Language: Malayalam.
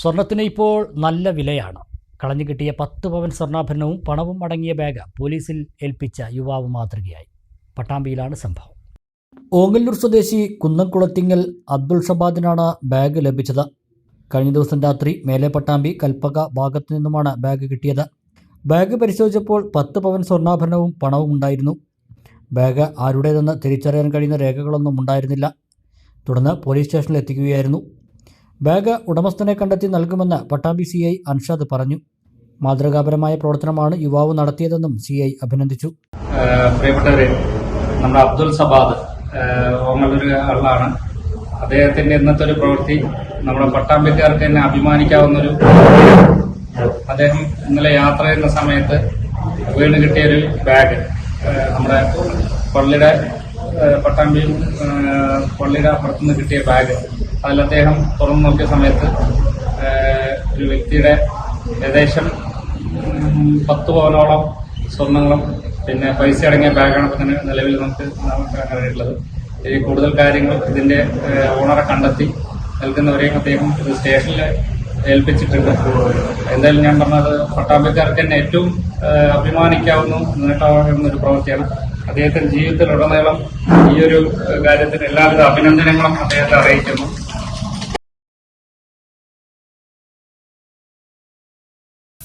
സ്വർണത്തിന് ഇപ്പോൾ നല്ല വിലയാണ്. കളഞ്ഞു കിട്ടിയ പത്ത് പവൻ സ്വർണാഭരണവും പണവും അടങ്ങിയ ബാഗ് പോലീസിൽ ഏൽപ്പിച്ച യുവാവ് മാതൃകയായി. പട്ടാമ്പിയിലാണ് സംഭവം. ഓങ്ങല്ലൂർ സ്വദേശി കുന്നംകുളത്തിങ്ങൽ അബ്ദുൾ ഷബാദിനാണ് ബാഗ് ലഭിച്ചത്. കഴിഞ്ഞ ദിവസം രാത്രി മേലെ പട്ടാമ്പി കൽപ്പക ഭാഗത്തു നിന്നുമാണ് ബാഗ് കിട്ടിയത്. ബാഗ് പരിശോധിച്ചപ്പോൾ പത്ത് പവൻ സ്വർണാഭരണവും പണവും ഉണ്ടായിരുന്നു. ബാഗ് ആരുടേതെന്ന് തിരിച്ചറിയാൻ കഴിയുന്ന രേഖകളൊന്നും ഉണ്ടായിരുന്നില്ല. തുടർന്ന് പോലീസ് സ്റ്റേഷനിൽ എത്തിക്കുകയായിരുന്നു. ബാഗ് ഉടമസ്ഥനെ കണ്ടെത്തി നൽകുമെന്ന് പട്ടാമ്പി സി ഐ അൻഷാദ് പറഞ്ഞു. മാതൃകാപരമായ പ്രവർത്തനമാണ് യുവാവ് നടത്തിയതെന്നും സി ഐ അഭിനന്ദിച്ചു. പ്രിയപ്പെട്ടവരെ നമ്മുടെ അബ്ദുൽ സബാദ് ഒരു ആളാണ്. അദ്ദേഹത്തിന്റെ ഇന്നത്തെ ഒരു പ്രവൃത്തി നമ്മുടെ പട്ടാമ്പിക്കാർക്ക് തന്നെ അഭിമാനിക്കാവുന്ന ഒരു അദ്ദേഹം ഇന്നലെ യാത്ര ചെയ്യുന്ന സമയത്ത് വീണ് കിട്ടിയ ഒരു ബാഗ് നമ്മുടെ പള്ളിയുടെ പട്ടാമ്പി പള്ളിയുടെ അപ്പുറത്തുനിന്ന് കിട്ടിയ ബാഗ്. അതിൽ അദ്ദേഹം തുറന്നു നോക്കിയ സമയത്ത് ഒരു വ്യക്തിയുടെ ഏകദേശം പത്ത് പവനോളം സ്വർണങ്ങളും പിന്നെ പൈസ അടങ്ങിയ ബാഗാണ് ഇപ്പൊ നിലവിൽ നമുക്ക് കണ്ടിട്ടുള്ളത് ഈ കൂടുതൽ കാര്യങ്ങൾ ഇതിന്റെ ഓണറെ കണ്ടെത്തി നൽകുന്നവരെയും അദ്ദേഹം ഇത് സ്റ്റേഷനിൽ ഏൽപ്പിച്ചിട്ടുണ്ട്. എന്തായാലും ഞാൻ പറഞ്ഞത് പട്ടാമ്പിക്കാർക്ക് തന്നെ ഏറ്റവും അഭിമാനിക്കാവുന്ന നേട്ടമാകുന്ന ഒരു പ്രവൃത്തിയാണ്. അദ്ദേഹത്തിന്റെ ജീവിതത്തിലുടനീളം ഈ ഒരു കാര്യത്തിന് എല്ലാവിധ അഭിനന്ദനങ്ങളും അദ്ദേഹത്തെ അറിയിക്കുന്നു.